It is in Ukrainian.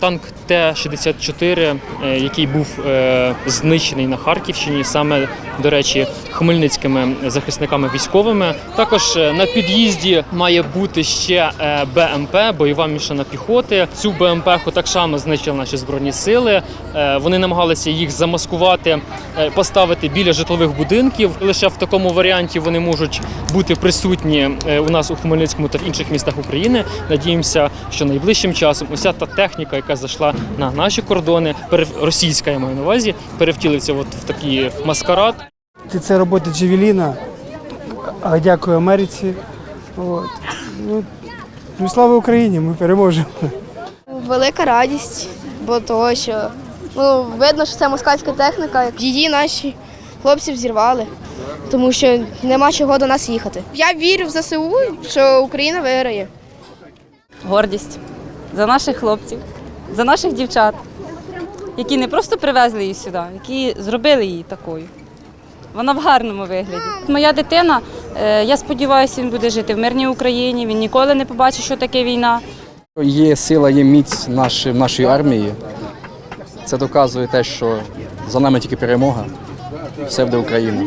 Танк Т-64, е, який був е, знищений на Харківщині, саме до речі, хмельницькими захисниками військовими. Також е, на під'їзді має бути ще БМП, бойова мішана піхоти. Цю БМП так само знищили наші збройні сили. Вони намагалися їх замаскувати, поставити біля житлових будинків. Лише в такому варіанті вони можуть бути присутні у нас у Хмельницькому та в інших містах України. Надіємося, що найближчим часом уся та техніка, яка зайшла на наші кордони, російська я маю на увазі, перевтілиться от в такий маскарад. Це робота Джевеліна. А дякую Америці. От. Ну, ну, слава Україні, ми переможемо. Велика радість, бо того, що ну, видно, що це москальська техніка. Її наші хлопці взірвали, тому що нема чого до нас їхати. Я вірю в ЗСУ, що Україна виграє. гордість за наших хлопців, за наших дівчат, які не просто привезли її сюди, які зробили її такою. Вона в гарному вигляді. Моя дитина, е, я сподіваюся, він буде жити в мирній Україні. Він ніколи не побачить, що таке війна. Є сила, є міць нашої, нашої армії. Це доказує те, що за нами тільки перемога. Все буде Україна.